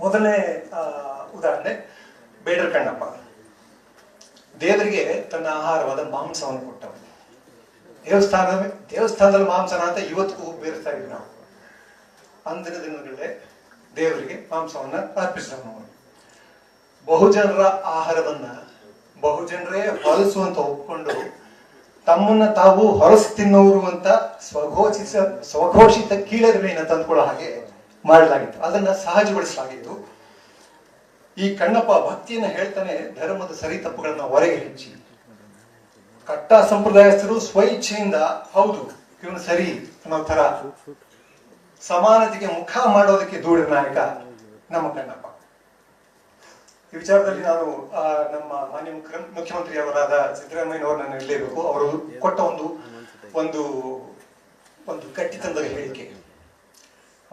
ಮೊದಲನೇ ಉದಾಹರಣೆ, ಬೇಡರ ಕಣ್ಣಪ್ಪ. ದೇವರಿಗೆ ತನ್ನ ಆಹಾರವಾದ ಮಾಂಸವನ್ನು ಕೊಟ್ಟವನು ದೇವಸ್ಥಾನ ದೇವಸ್ಥಾನದಲ್ಲಿ ಮಾಂಸನ ಅಂತ ಇವತ್ತಿಗೂ ಬೇರ್ತಾ ಇದ್ವಿ ನಾವು. ಅಂದಿನ ದಿನಗಳಲ್ಲೇ ದೇವರಿಗೆ ಮಾಂಸವನ್ನು ಅರ್ಪಿಸಿದವನು. ಬಹುಜನರ ಆಹಾರವನ್ನ ಬಹುಜನರೇ ಹೊಲಸುವಂತ ಒಪ್ಕೊಂಡು ತಮ್ಮನ್ನ ತಾವು ಹೊರಸು ತಿನ್ನೋರು ಅಂತ ಸ್ವಘೋಷಿಸ, ಸ್ವಘೋಷಿತ ಕೀಳರಿಮೆಯನ್ನು ತಂದುಕೊಳ್ಳೋ ಹಾಗೆ ಮಾಡಲಾಗಿತ್ತು. ಅದನ್ನ ಸಹಜಗೊಳಿಸಲಾಗಿತ್ತು. ಈ ಕಣ್ಣಪ್ಪ ಭಕ್ತಿಯನ್ನು ಹೇಳ್ತಾನೆ ಧರ್ಮದ ಸರಿ ತಪ್ಪುಗಳನ್ನ ಹೊರಗೆ ಹಚ್ಚಿ ಕಟ್ಟ ಸಂಪ್ರದಾಯಸ್ಥರು ಸ್ವಇಚ್ಛೆಯಿಂದ ಹೌದು, ಇವನು ಸರಿ, ಅನ್ನೋ ತರ ಸಮಾನತೆಗೆ ಮುಖ ಮಾಡೋದಕ್ಕೆ ದೂಡಿದ ನಾಯಕ ನಮ್ಮ ಕಣ್ಣಪ್ಪ. ಈ ವಿಚಾರದಲ್ಲಿ ನಾನು ನಮ್ಮ ಮಾನ್ಯ ಮುಖ್ಯಮಂತ್ರಿ ಮುಖ್ಯಮಂತ್ರಿಯವರಾದ ಸಿದ್ದರಾಮಯ್ಯನವರನ್ನ ಇರಲೇಬೇಕು ಅವರು ಕೊಟ್ಟ ಒಂದು ಒಂದು ಒಂದು ಕಟ್ಟಿ ತಂದ ಹೇಳಿಕೆ.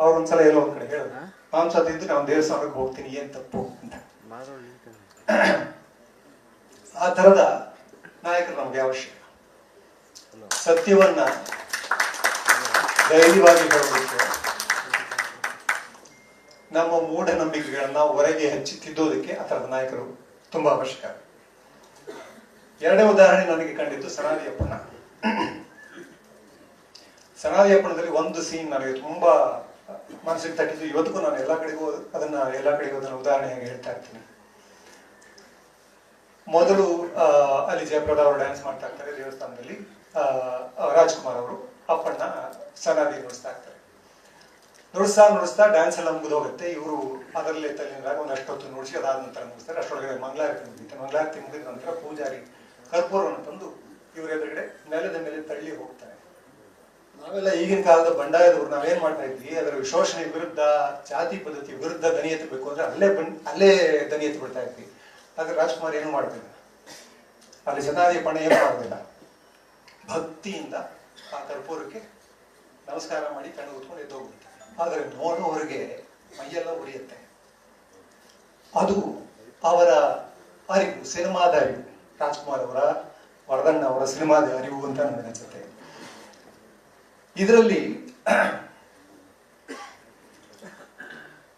ಅವ್ರು ಒಂದ್ಸಲ ಎಲ್ಲೋ ಒಂದ್ ಕಡೆ ಹೇಳಿದ್ರು ಮಾಂಸ ತಿಂದು ನಾನು ದೇವಸ್ಥಾನಕ್ಕೆ ಹೋಗ್ತೀನಿ ಏನ್ ತಪ್ಪು ಅಂತ. ಆ ತರದ ನಾಯಕರು ನಮ್ಗೆ ಅವಶ್ಯಕ ಸತ್ಯವನ್ನ ಧೈರ್ಯವಾಗಿ ಹೇಳಬೇಕು. ನಮ್ಮ ಮೂಢನಂಬಿಕೆಗಳನ್ನ ಹೊರಗೆ ಹಚ್ಚಿ ತಿದ್ದೋದಕ್ಕೆ ಆ ತರದ ನಾಯಕರು ತುಂಬಾ ಅವಶ್ಯಕ. ಎರಡನೇ ಉದಾಹರಣೆ ನನಗೆ ಕಂಡಿದ್ದು ಸನಾದಿಯಪ್ಪನ ಸನಾದಿಯಪ್ಪನದಲ್ಲಿ ಒಂದು ಸೀನ್ ನನಗೆ ತುಂಬಾ ಮನಸ್ಸಿಗೆ ತಟ್ಟಿದ್ದು ಇವತ್ತಿಗೂ ನಾನು ಎಲ್ಲಾ ಕಡೆಗೂ ಅದನ್ನ ಎಲ್ಲಾ ಕಡೆಗೂ ಅದನ್ನ ಉದಾಹರಣೆಯಾಗಿ ಹೇಳ್ತಾ ಇರ್ತೀನಿ. ಮೊದಲು ಅಲ್ಲಿ ಜಯಪ್ರದ ಅವರು ಡ್ಯಾನ್ಸ್ ಮಾಡ್ತಾ ಇರ್ತಾರೆ ದೇವಸ್ಥಾನದಲ್ಲಿ. ರಾಜ್ಕುಮಾರ್ ಅವರು, ಅಪ್ಪಣ್ಣ ಸನಾದಿ ನುಡಿಸ್ತಾ ಇರ್ತಾರೆ. ನುಡಿಸ್ತಾ ನುಡಿಸ್ತಾ ಡ್ಯಾನ್ಸ್ ಎಲ್ಲ ಮುಗಿದೋಗುತ್ತೆ. ಇವರು ಅದರಲ್ಲೇ ತಲ್ಲಿನಾಗ ಒಂದು ಅಷ್ಟೊತ್ತು ನುಡಿಸಿ ಅದಾದ ನಂತರ ಮುಗಿಸ್ತಾರೆ. ಅಷ್ಟೊಳಗಡೆ ಮಂಗಳಾರತಿ ಮುಗಿಯುತ್ತೆ. ಮಂಗಳಾರತಿ ಮುಗಿದ ನಂತರ ಪೂಜಾರಿ ಕರ್ಪೂರವನ್ನು ತಂದು ಇವ್ರ ಎದುರುಗಡೆ ನಾವೆಲ್ಲ ಈಗಿನ ಕಾಲದ ಬಂಡಾಯದವ್ರು ನಾವೇನ್ ಮಾಡ್ತಾ ಇದ್ವಿ? ಅದರ ಶೋಷಣೆ ವಿರುದ್ಧ, ಜಾತಿ ಪದ್ಧತಿ ವಿರುದ್ಧ ದನಿ ಎತ್ತಬೇಕು ಅಂದ್ರೆ ಅಲ್ಲೇ ಬಂಡ್ ಅಲ್ಲೇ ದನಿ ಎತ್ತು ಬಿಡ್ತಾ ಇದ್ವಿ. ಆದ್ರೆ ರಾಜ್ಕುಮಾರ್ ಏನು ಮಾಡ್ತಿಲ್ಲ? ಅಲ್ಲಿ ಜನಾದಿ ಪಣ ಏನು ಮಾಡೋದಿಲ್ಲ ಭಕ್ತಿಯಿಂದ ಆ ಕರ್ಪೂರಕ್ಕೆ ನಮಸ್ಕಾರ ಮಾಡಿ ಕಣ್ಣು ಉತ್ಕೊಂಡು ಎದ್ದು ಹೋಗ್ಬಿಡ್ತಾರೆ ಆದರೆ ನೋಡುವವರಿಗೆ ಮೈಯೆಲ್ಲ ಉರಿಯುತ್ತೆ. ಅದು ಅವರ ಅರಿವು, ಸಿನಿಮಾದ ಅರಿವು. ರಾಜ್ಕುಮಾರ್ ಅವರ, ವರದಣ್ಣ ಅವರ ಸಿನಿಮಾದ ಅರಿವು ಅಂತ ನನಗೆ ಅನ್ಸುತ್ತೆ. ಇದರಲ್ಲಿ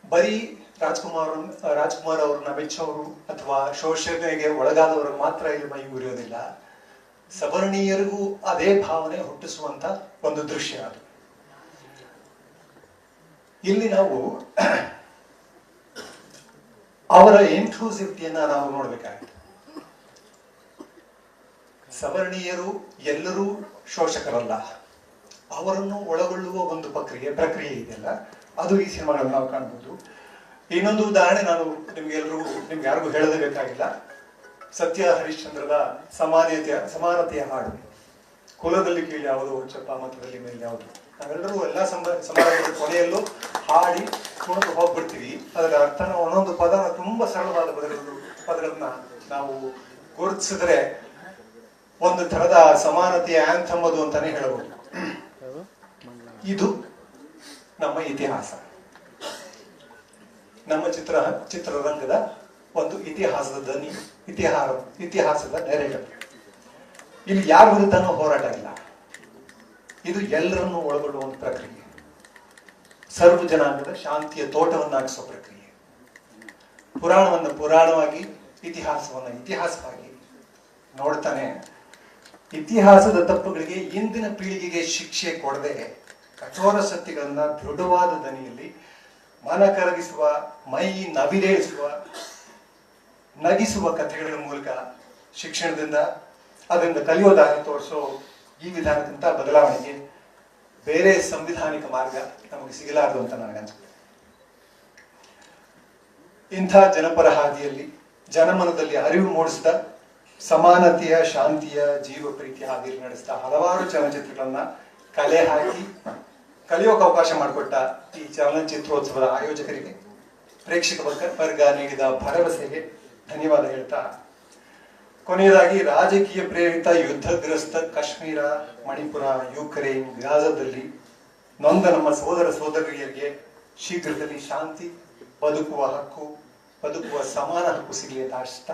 ಬರೀ ರಾಜ್ಕುಮಾರ್ ರಾಜ್ಕುಮಾರ್ ಅವ್ರನ್ನ ಮೆಚ್ಚೋರು ಅಥವಾ ಶೋಷಣೆಗೆ ಒಳಗಾದವರು ಮಾತ್ರ ಇಲ್ಲಿ ಮೈ ಉರಿಯೋದಿಲ್ಲ ಸವರ್ಣೀಯರಿಗೂ ಅದೇ ಭಾವನೆ ಹುಟ್ಟಿಸುವಂತ ಒಂದು ದೃಶ್ಯ ಅದು. ಇಲ್ಲಿ ನಾವು ಅವರ ಇನ್ಕ್ಲೂಸಿವಿಟಿಯನ್ನ ನಾವು ನೋಡ್ಬೇಕಾಗುತ್ತೆ. ಸವರ್ಣೀಯರು ಎಲ್ಲರೂ ಶೋಷಕರಲ್ಲ. ಅವರನ್ನು ಒಳಗೊಳ್ಳುವ ಒಂದು ಪ್ರಕ್ರಿಯೆ ಪ್ರಕ್ರಿಯೆ ಇದೆಯಲ್ಲ? ಅದು ಈ ಸಿನಿಮಾಗಳಲ್ಲಿ ನಾವು ಕಾಣ್ಬೋದು. ಇನ್ನೊಂದು ಉದಾಹರಣೆ ನಾನು ನಿಮ್ಗೆಲ್ರಿಗೂ ನಿಮ್ಗೆ ಯಾರಿಗೂ ಹೇಳದೇ ಬೇಕಾಗಿಲ್ಲ. ಸತ್ಯ ಹರಿಶ್ಚಂದ್ರದ ಸಮಾನತೆಯ ಸಮಾನತೆಯ ಹಾಡು. ಕುಲದಲ್ಲಿ ಕೀಳು ಯಾವುದು ಉಚ್ಚಪ್ಪ ಮತದಲ್ಲಿ ಮೇಲೆ ಯಾವುದು? ನಾವೆಲ್ಲರೂ ಎಲ್ಲ ಸಮಾರಂಭದ ಕೊನೆಯಲ್ಲೂ ಹಾಡಿ ಕುಣಿದು ಹೋಗ್ಬಿಡ್ತೀವಿ. ಅದರ ಅರ್ಥನ ಒಂದೊಂದು ಪದ, ತುಂಬಾ ಸರಳವಾದ ಪದಗಳು ಪದಗಳನ್ನ ನಾವು ಗುರುತಿಸಿದ್ರೆ ಒಂದು ತರದ ಸಮಾನತೆಯ ಆಂಥಮ್ ಅದು ಅಂತಾನೆ ಹೇಳಬಹುದು ಇದು ನಮ್ಮ ಇತಿಹಾಸ. ನಮ್ಮ ಚಿತ್ರ, ಚಿತ್ರರಂಗದ ಒಂದು ಇತಿಹಾಸದ ದನಿ ಇತಿಹಾಸ ಇತಿಹಾಸದ ನೆರೆಗಳು. ಇಲ್ಲಿ ಯಾರ ವಿರುದ್ಧನೂ ಹೋರಾಟ ಇಲ್ಲ. ಇದು ಎಲ್ಲರನ್ನೂ ಒಳಗೊಳ್ಳುವ ಒಂದು ಪ್ರಕ್ರಿಯೆ. ಸರ್ವ ಜನಾಂಗದ ಶಾಂತಿಯ ತೋಟವನ್ನಾಗಿಸುವ ಪ್ರಕ್ರಿಯೆ. ಪುರಾಣವನ್ನು ಪುರಾಣವಾಗಿ, ಇತಿಹಾಸವನ್ನ ಇತಿಹಾಸವಾಗಿ ನೋಡ್ತಾನೆ. ಇತಿಹಾಸದ ತಪ್ಪುಗಳಿಗೆ ಇಂದಿನ ಪೀಳಿಗೆಗೆ ಶಿಕ್ಷೆ ಕೊಡದೆ ಕಠೋರ ಸತ್ಯಗಳನ್ನ ದೃಢವಾದ ದನಿಯಲ್ಲಿ ಮನ ಕರಗಿಸುವ, ಮೈ ನವಿರೇಳಿಸುವ ನಗಿಸುವ ಕಥೆಗಳ ಮೂಲಕ ಶಿಕ್ಷಣದಿಂದ ಅದರಿಂದ ಕಲಿಯೋದಾಗಿ ತೋರಿಸೋ ಈ ವಿಧಾನಕ್ಕಿಂತ ಬದಲಾವಣೆಗೆ ಬೇರೆ ಸಂವಿಧಾನಿಕ ಮಾರ್ಗ ನಮಗೆ ಸಿಗಲಾರದು ಅಂತ ನನಗನ್ಸುತ್ತೆ ಇಂಥ ಜನಪರ ಹಾದಿಯಲ್ಲಿ, ಜನಮನದಲ್ಲಿ ಅರಿವು ಮೂಡಿಸಿದ, ಸಮಾನತೆಯ, ಶಾಂತಿಯ, ಜೀವ ಪ್ರೀತಿಯ ಹಾದಿಯಲ್ಲಿ ನಡೆಸಿದ ಹಲವಾರು ಚಲನಚಿತ್ರಗಳನ್ನ ಕಲೆ ಹಾಕಿ ಕಲಿಯೋಕೆ ಅವಕಾಶ ಮಾಡಿಕೊಟ್ಟ ಈ ಚಲನಚಿತ್ರೋತ್ಸವದ ಆಯೋಜಕರಿಗೆ ಪ್ರೇಕ್ಷಕ ವರ್ಗ ವರ್ಗ ನೀಡಿದ ಭರವಸೆಗೆ ಧನ್ಯವಾದ ಹೇಳ್ತಾ, ಕೊನೆಯದಾಗಿ ರಾಜಕೀಯ ಪ್ರೇರಿತ ಯುದ್ಧಗ್ರಸ್ತ ಕಾಶ್ಮೀರ, ಮಣಿಪುರ, ಯುಕ್ರೇನ್ ಗಾಜದಲ್ಲಿ ನೊಂದ ನಮ್ಮ ಸೋದರ ಸೋದರಿಯರಿಗೆ ಶೀಘ್ರದಲ್ಲಿ ಶಾಂತಿ, ಬದುಕುವ ಹಕ್ಕು, ಬದುಕುವ ಸಮಾನ ಹಕ್ಕು ಸಿಗಲಿ ಅಂತ